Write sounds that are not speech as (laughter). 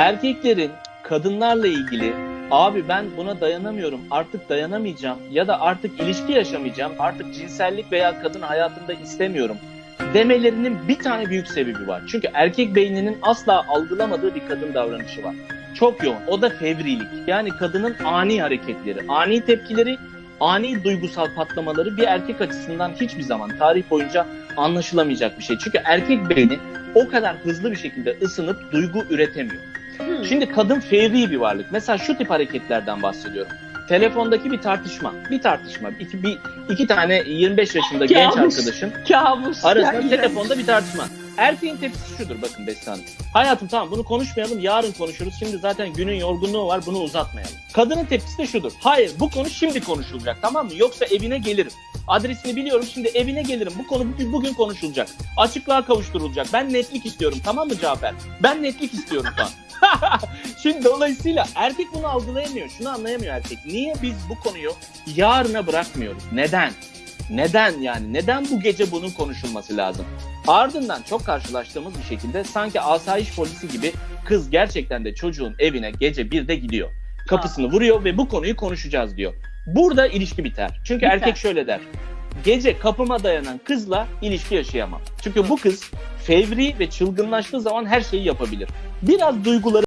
erkeklerin kadınlarla ilgili abi ben buna dayanamıyorum artık dayanamayacağım ya da artık ilişki yaşamayacağım artık cinsellik veya kadın hayatımda istemiyorum demelerinin bir tane büyük sebebi var. Çünkü erkek beyninin asla algılamadığı bir kadın davranışı var. Çok yoğun. O da fevrilik. Yani kadının ani hareketleri, ani tepkileri, ani duygusal patlamaları bir erkek açısından hiçbir zaman tarih boyunca anlaşılamayacak bir şey. Çünkü erkek beyni o kadar hızlı bir şekilde ısınıp duygu üretemiyor. Hmm. Şimdi kadın fevri bir varlık. Mesela şu tip hareketlerden bahsediyorum. Telefondaki bir tartışma, bir tartışma, iki, bir, iki tane 25 yaşında genç Kabus. arkadaşın Kabus. arasında Yani. telefonda bir tartışma. Erkeğin tepkisi şudur bakın Beste Hanım. Hayatım tamam bunu konuşmayalım yarın konuşuruz. Şimdi zaten günün yorgunluğu var bunu uzatmayalım. Kadının tepkisi de şudur. Hayır bu konu şimdi konuşulacak tamam mı? Yoksa evine gelirim. Adresini biliyorum şimdi evine gelirim. Bu konu bugün, bugün konuşulacak. Açıklığa kavuşturulacak. Ben netlik istiyorum tamam mı Cafer? Ben netlik istiyorum falan. (laughs) Şimdi dolayısıyla erkek bunu algılayamıyor. Şunu anlayamıyor erkek. Niye biz bu konuyu yarına bırakmıyoruz? Neden? Neden yani? Neden bu gece bunun konuşulması lazım? Ardından çok karşılaştığımız bir şekilde sanki asayiş polisi gibi kız gerçekten de çocuğun evine gece birde gidiyor. Kapısını vuruyor ve bu konuyu konuşacağız diyor. Burada ilişki biter. Çünkü Biter. erkek şöyle der. Gece kapıma dayanan kızla ilişki yaşayamam. Çünkü bu kız fevri ve çılgınlaştığı zaman her şeyi yapabilir. Biraz duyguları